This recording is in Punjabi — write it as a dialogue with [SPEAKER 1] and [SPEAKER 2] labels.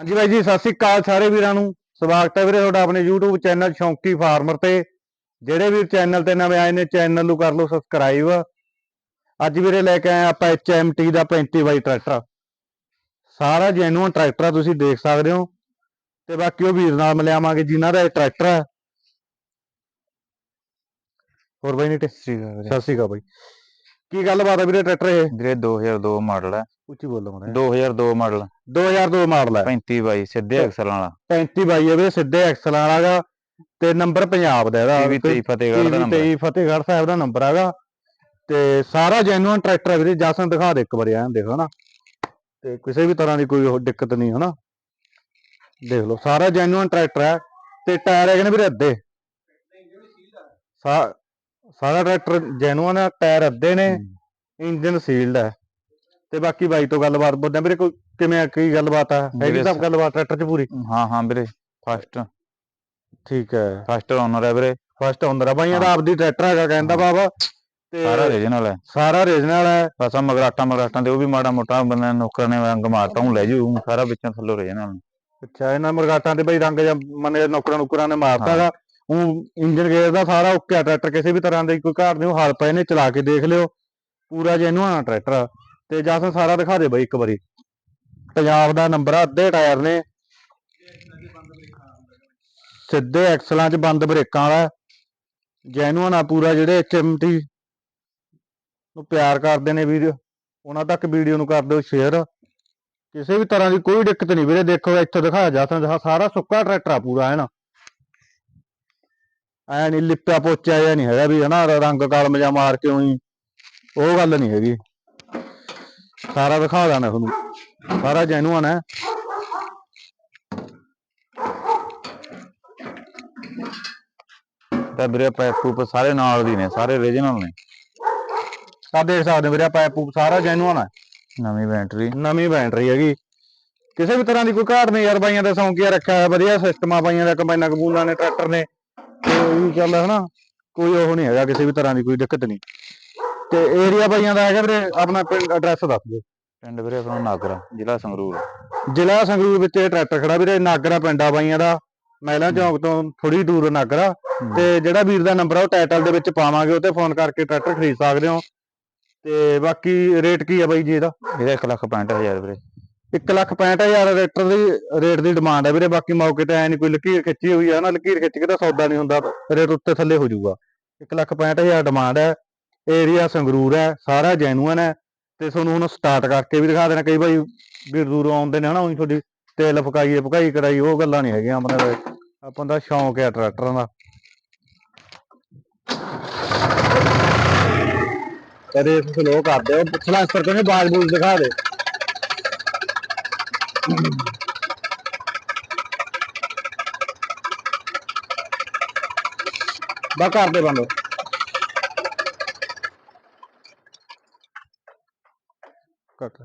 [SPEAKER 1] ਹਾਂਜੀ ਬਾਈ ਜੀ ਸਤਿ ਸ੍ਰੀ ਅਕਾਲ ਸਾਰੇ ਵੀਰਾਂ ਨੂੰ। ਸਵਾਗਤ ਹੈ ਵੀਰੇ ਤੁਹਾਡਾ ਆਪਣੇ YouTube ਚੈਨਲ ਸ਼ੌਂਕੀ ਫਾਰਮਰ ਤੇ। ਜਿਹੜੇ ਵੀਰ ਚੈਨਲ ਤੇ ਨਵੇਂ ਆਏ ਨੇ ਚੈਨਲ ਨੂੰ ਕਰ ਲਓ ਸਬਸਕ੍ਰਾਈਬ। ਅੱਜ ਵੀਰੇ ਲੈ ਕੇ ਆਏ ਆਪਾਂ HMT ਦਾ 35 ਬਾਈ ਟਰੈਕਟਰ। ਸਾਰਾ ਜੈਨੂਅਨ ਟਰੈਕਟਰ ਆ ਤੁਸੀਂ ਦੇਖ ਸਕਦੇ ਹੋ। ਤੇ ਬਾਕੀ ਉਹ ਵੀਰ ਨਾਲ ਮਿਲਿਆਵਾਂਗੇ ਜਿਨ੍ਹਾਂ ਦਾ ਇਹ ਟਰੈਕਟਰ ਹੈ ਹੋਰ ਬਾਈ ਨੀਟੇ?
[SPEAKER 2] ਸ੍ਰੀ ਅਕਾਲ ਵੀਰੇ।
[SPEAKER 1] ਸਤਿ ਸ੍ਰੀ ਅਕਾਲ ਬਾਈ। ਕੀ ਗੱਲਬਾਤ ਹੈ ਵੀਰੇ ਟਰੈਕਟਰ ਇਹ?
[SPEAKER 2] ਵੀਰੇ 2002 ਮਾਡਲ ਹੈ
[SPEAKER 1] ਉੱਚੀ ਬੋਲੋ ਮੜਾ
[SPEAKER 2] 2002 ਮਾਡਲ।
[SPEAKER 1] 2002 ਮਾਡਲ ਹੈ।
[SPEAKER 2] 35 ਬਾਈ ਸਿੱਧੇ ਐਕਸਲ ਵਾਲਾ।
[SPEAKER 1] 35 ਬਾਈ ਹੈ ਵੀਰੇ ਸਿੱਧੇ ਐਕਸਲ ਵਾਲਾ ਗਾ ਤੇ ਨੰਬਰ ਪੰਜਾਬ ਦਾ ਇਹਦਾ।
[SPEAKER 2] ਇਹ ਵੀ 23 ਫਤਿਹਗੜ੍ਹ ਦਾ ਨੰਬਰ।
[SPEAKER 1] 23 ਫਤਿਹਗੜ੍ਹ ਸਾਹਿਬ ਦਾ ਨੰਬਰ ਹੈਗਾ। ਤੇ ਸਾਰਾ ਜੈਨੂਅਨ ਟਰੈਕਟਰ ਹੈ ਵੀਰੇ। ਜਸਨ ਦਿਖਾ ਦੇ ਇੱਕ ਵਾਰੀ ਐਂ ਦੇਖੋ ਨਾ। ਤੇ ਕਿਸੇ ਵੀ ਤਰ੍ਹਾਂ ਦੀ ਕੋਈ ਦਿੱਕਤ ਨਹੀਂ ਹਨਾ। ਦੇਖ ਲਓ ਸਾਰਾ ਜੈਨੂਅਨ ਟਰੈਕਟਰ ਹੈ। ਤੇ ਟਾਇਰ ਹੈਗੇ ਨੇ ਵੀਰੇ ਅੱਧੇ। ਸਾਰਾ ਟਰੈਕਟਰ ਜੈਨੂਅਨ ਹੈ ਟਾਇਰ ਅੱਧੇ ਨੇ। ਇੰਜਨ ਸੀਲਡ ਹੈ। ਤੇ ਬਾਕੀ ਬਾਈ ਤੋਂ ਗੱਲਬਾਤ ਬੋਲਦੇ ਵੀਰੇ ਕੋਈ ਕਿਵੇਂ ਆ, ਕੀ ਗੱਲਬਾਤ ਆ? ਹੈਗੀ
[SPEAKER 2] ਵੀਰੇ
[SPEAKER 1] ਸਭ ਗੱਲਬਾਤ ਟਰੈਕਟਰ 'ਚ ਪੂਰੀ?
[SPEAKER 2] ਹਾਂ ਹਾਂ ਵੀਰੇ ਫਸਟ
[SPEAKER 1] ਠੀਕ ਹੈ।
[SPEAKER 2] ਫਸਟ ਓਨਰ ਹੈ ਵੀਰੇ।
[SPEAKER 1] ਫਸਟ ਹੁੰਦਾ ਬਾਈਆਂ ਦਾ ਆਪਦੀ ਟਰੈਕਟਰ ਹੈਗਾ ਕਹਿੰਦਾ ਬਾਬਾ। ਤੇ
[SPEAKER 2] ਸਾਰਾ ਰੀਜਨਲ ਹੈ।
[SPEAKER 1] ਸਾਰਾ ਰੀਜਨਲ ਹੈ।
[SPEAKER 2] ਬਸ ਆ ਮਗਰਾਟਾਂ ਮਗਰਾਟਾਂ ਤੇ ਉਹ ਵੀ ਮਾੜਾ ਮੋਟਾ ਬੰਦੇ ਨੌਕਰ ਨੇ ਰੰਗ ਮਾਰਤਾ ਉਹ ਲੈ ਜੂ ਸਾਰਾ ਵਿੱਚੋਂ ਥੱਲੋਂ ਰੀਜਨਲ
[SPEAKER 1] ਅੱਛਾ ਇਹਨਾਂ ਮਰਗਾਟਾਂ ਦੇ ਬਈ ਰੰਗ ਜਾਂ ਮਨੇ ਨੌਕਰਾਂ ਨੁਕਰਾਂ ਨੇ ਮਾਰਤਾਗਾ ਉਹ ਇੰਜਨ ਗੇਅਰ ਦਾ ਸਾਰਾ ਓਕੇ ਆ ਟਰੈਕਟਰ ਕਿਸੇ ਵੀ ਤਰ੍ਹਾਂ ਦੀ ਕੋਈ ਘਾਟ ਨਹੀਂ ਉਹ ਹਾਲ ਪਏ ਨੇ ਚਲਾ ਕੇ ਦੇਖ ਲਿਓ। ਪੂਰਾ ਜੈਨੂਅਨ ਆ ਟਰੈਕਟਰ। ਤੇ ਜਸਨ ਸਾਰਾ ਦਿਖਾ ਦੇ ਬਈ ਇੱਕ ਵਾਰੀ। ਪੰਜਾਬ ਦਾ ਨੰਬਰ ਆ, ਅੱਧੇ ਟਾਇਰ ਨੇ। ਸਿੱਧੇ ਐਕਸਲਾਂ 'ਚ ਬੰਦ ਬ੍ਰੇਕਾਂ ਵਾਲਾ। ਜੈਨੂਅਨ ਆ ਪੂਰਾ ਜਿਹੜੇ HMT ਨੂੰ ਪਿਆਰ ਕਰਦੇ ਨੇ ਵੀਰ, ਉਹਨਾਂ ਤੱਕ ਵੀਡੀਓ ਨੂੰ ਕਰ ਦਿਓ ਸ਼ੇਅਰ ਕਿਸੇ ਵੀ ਤਰ੍ਹਾਂ ਦੀ ਕੋਈ ਦਿੱਕਤ ਨਹੀਂ ਵੀਰੇ, ਦੇਖੋ ਇੱਥੇ ਦਿਖਾਇਆ ਜਾ ਸਕਦਾ, ਸਾਰਾ ਸੁੱਕਾ ਟਰੈਕਟਰ ਆ ਪੂਰਾ, ਹੈ ਨਾ। ਐ ਨਹੀਂ ਲਿਪਿਆ ਪੋਚਿਆ ਜਾਂ ਨਹੀਂ ਹੈਗਾ ਵੀ, ਹਨਾ ਰੰਗ ਕਾਲਮ ਜਾਂ ਮਾਰ ਕੇ ਉਹੀ। ਉਹ ਗੱਲ ਨਹੀਂ ਹੈਗੀ। ਸਾਰਾ ਦਿਖਾ ਦਾਂ ਤੁਹਾਨੂੰ। ਸਾਰਾ ਜੈਨੂਅਨ ਹੈ
[SPEAKER 2] ਤੇ ਵੀਰੇ ਪੈਪ ਪੂਪ ਸਾਰੇ ਨਾਲ ਦੀ ਨੇ, ਸਾਰੇ ਰੀਜਨਲ ਨੇ।
[SPEAKER 1] ਆ ਦੇਖ ਸਕਦੇ ਵੀਰੇ ਪਾਇਪ ਪੂਪ ਸਾਰਾ ਜੈਨੂਅਨ ਹੈ
[SPEAKER 2] ਨਵੀਂ ਬੈਟਰੀ
[SPEAKER 1] ਨਵੀਂ ਬੈਟਰੀ ਹੈਗੀ। ਕਿਸੇ ਵੀ ਤਰ੍ਹਾਂ ਦੀ ਕੋਈ ਘਾਟ ਨਹੀਂ ਯਾਰ, ਬਾਈਆਂ ਦਾ ਸੌਂਕੀਆ ਰੱਖਿਆ ਹੋਇਆ, ਵਧੀਆ ਸਿਸਟਮ ਆ, ਬਾਈਆਂ ਦਾ ਕੰਬਾਈਨਾਂ ਕਬੂਲਾਂ ਨੇ ਟਰੈਕਟਰ ਨੇ। ਤੇ ਉਹੀ ਚੱਲ ਹਨਾ, ਕੋਈ ਉਹ ਨਹੀਂ ਹੈਗਾ, ਕਿਸੇ ਵੀ ਤਰ੍ਹਾਂ ਦੀ ਕੋਈ ਦਿੱਕਤ ਨਹੀਂ। ਤੇ ਏਰੀਆ ਬਾਈਆਂ ਦਾ ਹੈਗਾ ਵੀਰੇ ਆਪਣਾ ਪਿੰਡ ਐਡਰੈਸ ਦੱਸ ਦਿਓ।
[SPEAKER 2] ਪਿੰਡ ਵੀਰੇ ਆਪਣਾ ਨਾਗਰਾ ਜ਼ਿਲ੍ਹਾ ਸੰਗਰੂਰ।
[SPEAKER 1] ਜ਼ਿਲ੍ਹਾ ਸੰਗਰੂਰ ਵਿੱਚ ਇਹ ਟਰੈਕਟਰ ਖੜਾ ਵੀਰੇ ਨਾਗਰਾ ਪਿੰਡਾ ਬਾਈਆਂ ਦਾ। ਮਹਿਲਾ ਚੌਂਕ ਤੋਂ ਥੋੜੀ ਦੂਰ ਨਾਗਰਾ। ਤੇ ਜਿਹੜਾ ਵੀਰ ਦਾ ਨੰਬਰ ਆ ਉਹ ਟਾਈਟਲ ਦੇ ਵਿੱਚ ਪਾਵਾਂਗੇ ਉਹ ਤੇ ਫੋਨ ਕਰਕੇ ਟਰੈਕਟਰ ਖਰੀਦ ਸਕਦੇ ਹੋ। ਤੇ ਬਾਕੀ ਰੇਟ ਕੀ ਆ ਬਾਈ ਜੀ ਇਹਦਾ?
[SPEAKER 2] ਇਹਦਾ 1 ਲੱਖ 65000 ਵੀਰੇ।
[SPEAKER 1] 1 ਲੱਖ 65000 ਰੇਟਰ ਦੀ ਰੇਟ ਦੀ ਡਿਮਾਂਡ ਹੈ ਵੀਰੇ ਬਾਕੀ ਮੌਕੇ ਤੇ ਐ ਨਹੀਂ ਕੋਈ ਲਕੀਰ ਖਿੱਚੀ ਹੋਈ ਹੈ ਨਾ ਲਕੀਰ ਖਿੱਚ ਕੇ ਤਾਂ ਸੌਦਾ ਨਹੀਂ ਹੁੰਦਾ ਰੇਟ ਉੱਤੇ ਥੱਲੇ ਹੋ ਜਾਊਗਾ। 1 ਲੱਖ 65000 ਡਿਮਾਂਡ ਹੈ ਏਰੀਆ ਸੰਗਰੂਰ ਹੈ, ਸਾਰਾ ਜੈਨੂਅਨ ਹੈ ਤੇ ਤੁਹਾਨੂੰ ਹੁਣ ਸਟਾਰਟ ਕਰਕੇ ਵੀ ਦਿਖਾ ਦੇਣਾ, ਕਈ ਵਾਰੀ ਵੀਰ ਦੂਰੋਂ ਆਉਂਦੇ ਨੇ ਹਨਾ, ਉਹੀ ਤੁਹਾਡੀ ਤੇਲ ਫਕਾਈਏ ਭਕਾਈ ਕਰਾਈ ਉਹ ਗੱਲਾਂ ਨਹੀਂ ਹੈਗੀਆਂ ਆਪਣੇ ਕੋਲ। ਆਪਾਂ ਦਾ ਸ਼ੌਂਕ ਹੈ ਟਰੈਕਟਰਾਂ ਦਾ। ਕਦੇ ਸਲੋ ਕਰਦੇ ਹੋ ਸਲਾਂਸਰ ਕੋਨੇ ਬਾਜ ਬੂਜ ਦਿਖਾ ਦੇ। ਬਾ ਕਰਦੇ ਬੰਦ। Как-то.